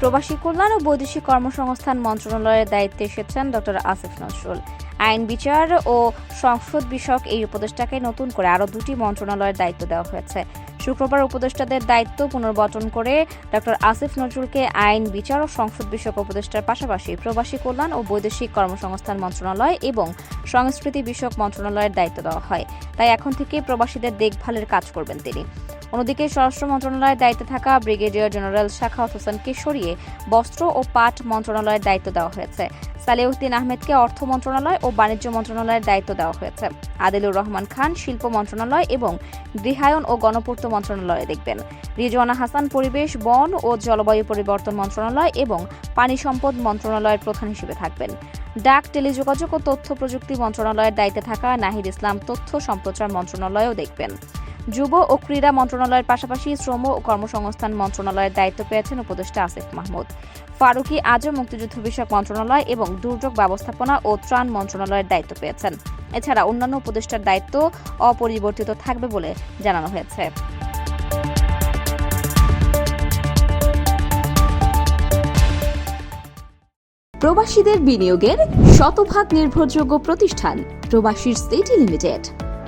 প্রবাসী কল্যাণ ও বৈদেশিক কর্মসংস্থান মন্ত্রণালয়ের দায়িত্বে এসেছেন ডক্টর আসিফ নজরুল। আইন বিচার ও সংসদ বিষয়ক এই উপদেষ্টাকে নতুন করে আরও দুটি মন্ত্রণালয়ের দায়িত্ব দেওয়া হয়েছে। শুক্রবার উপদেষ্টাদের দায়িত্ব পুনর্বচন করে ডক্টর আসিফ নজরুলকে আইন বিচার ও সংসদ বিষয়ক উপদেষ্টার পাশাপাশি প্রবাসী কল্যাণ ও বৈদেশিক কর্মসংস্থান মন্ত্রণালয় এবং সংস্কৃতি বিষয়ক মন্ত্রণালয়ের দায়িত্ব দেওয়া হয়। তাই এখন থেকে প্রবাসীদের দেখভালের কাজ করবেন তিনি। অন্যদিকে স্বরাষ্ট্র মন্ত্রণালয়ের দায়িত্বে থাকা ব্রিগেডিয়ার জেনারেল শাখাওয়াত হোসেনকে সরিয়ে বস্ত্র ও পাট মন্ত্রণালয়ের দায়িত্ব দেওয়া হয়েছে। সালেউদ্দিন আহমেদকে অর্থ মন্ত্রণালয় ও বাণিজ্য মন্ত্রণালয়ের দায়িত্ব দেওয়া হয়েছে। আদিলুর রহমান খান শিল্প মন্ত্রণালয় এবং গৃহায়ন ও গণপূর্ত মন্ত্রণালয়ে দেখবেন। রিজওয়ানা হাসান পরিবেশ, বন ও জলবায়ু পরিবর্তন মন্ত্রণালয় এবং পানি সম্পদ মন্ত্রণালয়ের প্রধান হিসেবে থাকবেন। ডাক, টেলিযোগাযোগ ও তথ্য প্রযুক্তি মন্ত্রণালয়ের দায়িত্বে থাকা নাহিদ ইসলাম তথ্য সম্প্রচার মন্ত্রণালয়েও দেখবেন। যুব ও ক্রীড়া মন্ত্রণালয়ের পাশাপাশি শ্রম ও কর্মসংস্থান মন্ত্রণালয়ের দায়িত্ব পেয়েছেন উপদেষ্টা আসিফ মাহমুদ। ফারুকি আজও মুক্তিযুদ্ধ বিষয়ক মন্ত্রণালয় এবং দুর্যোগ ব্যবস্থাপনা ও ত্রাণ মন্ত্রণালয়ের দায়িত্ব পেয়েছেন। এছাড়া অন্যান্য উপদেষ্টার দায়িত্ব অপরিবর্তিত থাকবে বলে জানানো হয়েছে। প্রবাসীদের বিনিয়োগের শতভাগ নির্ভরযোগ্য প্রতিষ্ঠান প্রবাসীর সিটি লিমিটেড।